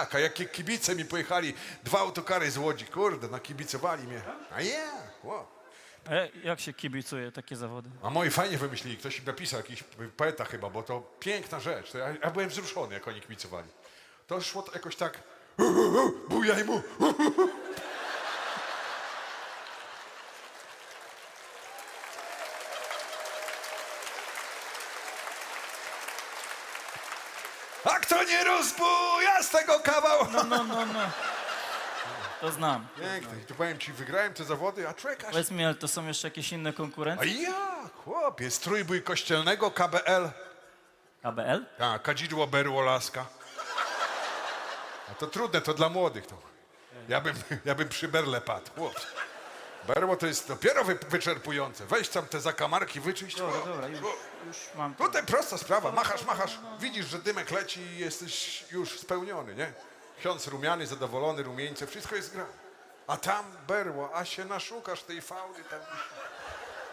jak, a jakie kibice mi pojechali, dwa autokary z Łodzi, kurde, nakibicowali mnie. A ja, wow. E, jak się kibicuje takie zawody? A moi fajnie wymyślili, ktoś napisał, jakiś poeta chyba, bo to piękna rzecz. To ja, ja byłem wzruszony, jak oni kibicowali. To szło to jakoś tak, bujaj mu. A kto nie rozbuja z tego kawał? No, no, no, no. To znam. Piękne. I tu powiem ci, wygrałem te zawody, a człowiek aż... Powiedz mi, ale to są jeszcze jakieś inne A konkurencje? ja, chłopie, trójbój kościelnego, KBL. KBL? Tak, kadzidło, berło, laska. A to trudne, to dla młodych. To. Ja, bym, ja bym przy berle padł. Chłopie. Berło to jest dopiero wy, wyczerpujące. Weź tam te zakamarki, wyczyść. Dobra, dobra, już, już mam to. Tutaj prosta sprawa, machasz, machasz, widzisz, że dymek leci i jesteś już spełniony, nie? Ksiądz rumiany, zadowolony, rumieńce, wszystko jest gra. A tam berło, a się naszukasz tej fauny tam.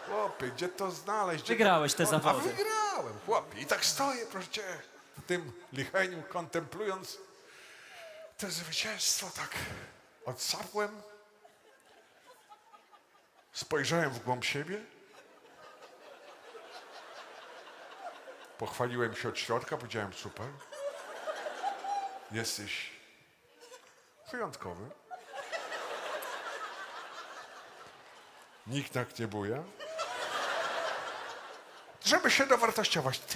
Chłopie, gdzie to znaleźć? Gdzie Wygrałeś te to... zawody. A wygrałem, chłopie. I tak stoję, proszę cię, w tym licheniu, kontemplując to zwycięstwo, tak odsapłem. Spojrzałem w głąb siebie. Pochwaliłem się od środka, powiedziałem super. Jesteś wyjątkowy. Nikt tak nie buja. Żeby się dowartościować. Ty